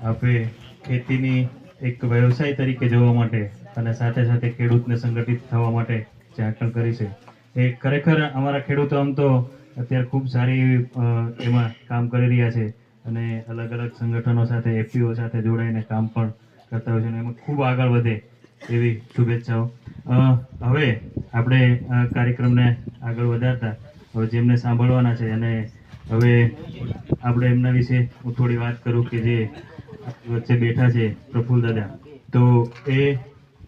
આપે ખેતીની એક વ્યવસાય તરીકે જોવા માટે અને સાથે સાથે ખેડૂતને સંગઠિત થવા માટે જે કરી છે. એ ખરેખર અમારા ખેડૂતો આમ તો અત્યારે ખૂબ સારી એવી એમાં કામ કરી રહ્યા છે અને અલગ અલગ સંગઠનો સાથે, એફપીઓ સાથે જોડાઈને કામ પણ કરતા હોય છે અને એમાં ખૂબ આગળ વધે એવી શુભેચ્છાઓ. હવે આપણે કાર્યક્રમને આગળ વધારતા, હવે જેમને સાંભળવાના છે અને હવે આપણે એમના વિશે હું થોડી વાત કરું કે જે વચ્ચે બેઠા છે પ્રફુલ્લ દાદા. તો એ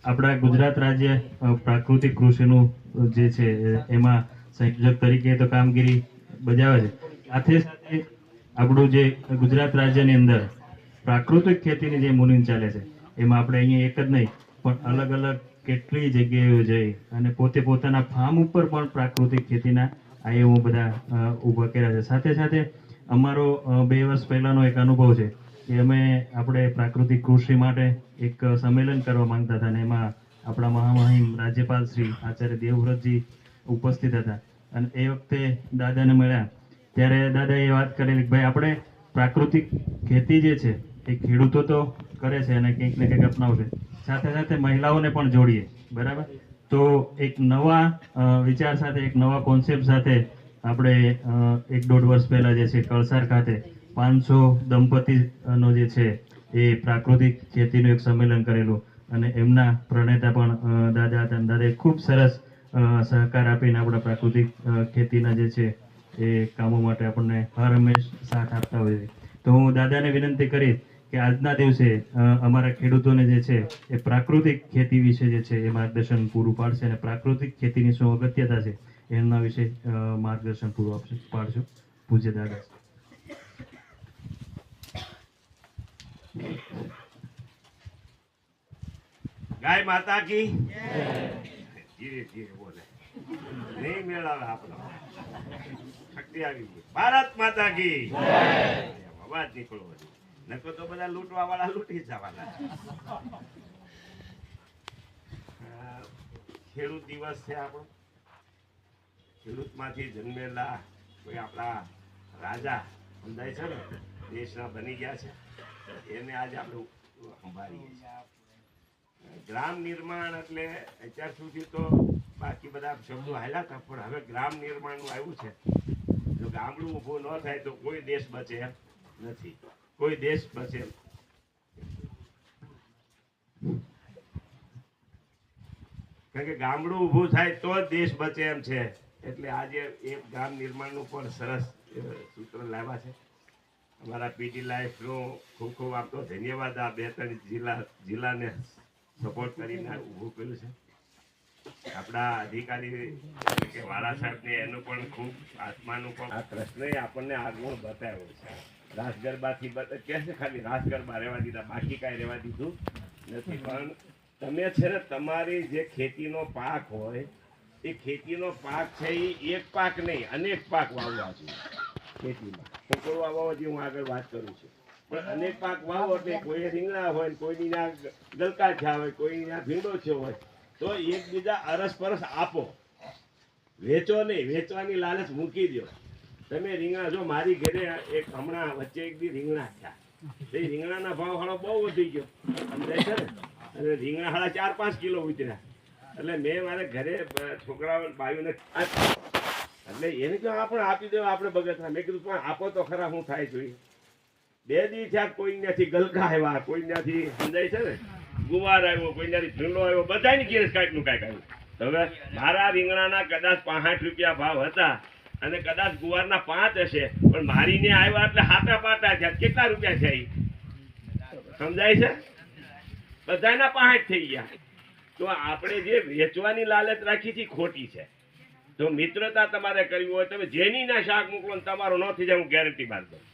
આપણા ગુજરાત રાજ્ય પ્રાકૃતિક કૃષિનું જે છે એમાં સંયોજક તરીકે તો કામગીરી બજાવે છે. સાથે સાથે આપણું જે ગુજરાત રાજ્યની અંદર પ્રાકૃતિક ખેતીની જે મુનિમ ચાલે છે, એમાં આપણે અહીંયા એક જ નહીં, પણ અલગ અલગ કેટલી જગ્યાએ જઈ અને પોતે પોતાના ફાર્મ ઉપર પણ પ્રાકૃતિક ખેતીના આયોમો બધા ઊભા કર્યા છે. સાથે સાથે અમારો બે વર્ષ પહેલાંનો એક અનુભવ છે. કે અમે આપણે પ્રાકૃતિક કૃષિ માટે એક સંમેલન કરવા માંગતા હતા અને એમાં આપણા મહામહિમ રાજ્યપાલ શ્રી આચાર્ય દેવવ્રતજી ઉપસ્થિત હતા. અને એ વખતે દાદાને મળ્યા. ત્યારે દાદાએ વાત કરેલી ભાઈ, આપણે પ્રાકૃતિક ખેતી જે છે, એ ખેડૂતો તો કરે છે અને કંઈક ને કંઈક અપનાવશે. સાથે સાથે મહિલાઓને પણ જોડીએ. બરાબર? તો એક નવા વિચાર સાથે, એક નવા કોન્સેપ્ટ સાથે આપણે એક દોઢ વર્ષ પહેલાં જે છે, કળસાર ખાતે પાંચસો દંપતીનો જે છે એ પ્રાકૃતિક ખેતીનું એક સંમેલન કરેલું અને એમના પ્રણેતા પણ દાદા હતા દાદાએ ખૂબ સરસ સહકાર આપીને આપણા પ્રાકૃતિક ખેતીના જે છે એ કામો માટે આપણને હર હંમેશ સાથ આપતા હોય છે. તો હું દાદાને વિનંતી કરીશ કે આજના દિવસે અમારા ખેડૂતોને જે છે એ પ્રાકૃતિક ખેતી વિશે જે છે એ માર્ગદર્શન પૂરું પાડશે અને પ્રાકૃતિક ખેતીની શું અગત્યતા છે એમના વિશે માર્ગદર્શન પૂરું આપશે, પાડશો. પૂજ્ય દાદા. ગાય માતા કી ધીરે ધીરે બોલે. નહીં મેળાવે આપણો. શક્તિ આવી ગઈ. ભારત માતા કી અવાજ નીકળવો નકો તો બધા લૂંટવા વાળા લૂંટી જવાના. ખેડૂત દિવસ છે આપણો. ખેડૂતમાંથી જન્મેલા કોઈ આપણા રાજા સમજાય છે ને? દેશના બની ગયા છે. એને આજે આપણે સંભાળીએ ગ્રામ નિર્માણ એટલે અત્યાર સુધી તો બાકી બધા શબ્દો હાલ્યા હતા, પણ હવે ગ્રામ નિર્માણનું આવ્યું છે. જો ગામડું ઊભું ન થાય તો કોઈ દેશ બચે એમ નથી. કોઈ દેશ બચે કારણ કે ગામડું ઊભું થાય તો જ દેશ બચે એમ છે. એટલે આજે એક ગામ નિર્માણનું પણ સરસ સૂત્ર લાવ્યા છે. અમારા પીટી લાઈફનો ખૂબ ખૂબ આપતો ધન્યવાદ આ બે ત્રણ જિલ્લા જિલ્લાને સપોર્ટ કરીને ઊભું કર્યું છે. આપણા અધિકારી કે વાળા સાહેબને એનું પણ ખૂબ આત્માનું પણ આ કૃષ્ણએ આપણને આ ગુણ બતાવ્યો છે. રાસ ગરબાથી કે છે ખાલી રાસ ગરબા રહેવા દીધા, બાકી કાંઈ રહેવા દીધું નથી. પણ તમે છે ને તમારી જે ખેતીનો પાક હોય, એ ખેતીનો પાક છે એ એક પાક નહીં, અનેક પાક વાવવા જોઈએ ખેતીમાં. ટોકરો વાવવાથી હું આગળ વાત કરું છું. પણ અનેક પાક વાવો એટલે કોઈ રીંગણા હોય, કોઈની ના ગલકા થયા હોય કોઈની ના ભીંડો થયો હોય, તો એકબીજા અરસ પરસ આપો. વેચો નહીં, વેચવાની લાલચ મૂકી દો તમે રીંગણા જો મારી ઘરે એક હમણાં વચ્ચે એક દી રીંગણા થયા. તે રીંગણાના ભાવ હાળો બહુ વધી ગયો. સમજાય છે ને? અને રીંગણા હાળા ચાર પાંચ કિલો ઉતર્યા. એટલે મેં મારે ઘરે છોકરાઓ બાયુને એટલે એને કહ્યું આપણે આપી દેવા આપણે બગતરા મેં કીધું, પણ આપો તો ખરા, હું થાય જોઈએ. બે દી થયા કોઈ ત્યાંથી ગલકા આવ્યા, કોઈ ત્યાંથી સમજાય છે ને? ગુવાર આવ્યો, કોઈ ત્યાંથી ભીંડો આવ્યો બધાની ઘેર કાંઈકનું કાંઈક આવ્યું. હવે મારા રીંગણાના કદાચ પાંઠ રૂપિયા ભાવ હતા અને કદાચ ગુવારના પાંચ હશે, પણ મારી ને આવ્યા એટલે હાટા પાટા થયા. કેટલા રૂપિયા છે એ સમજાય છે? બધાના પાંઠ થઈ ગયા. તો આપણે જે વેચવાની લાલચ રાખી છે ખોટી છે. જો મિત્રતા તમારે કરવી હોય, તમે જેની ના શાક મોકલો તમારો ન થઈ જાય, હું ગેરંટી બાંધ દઉં.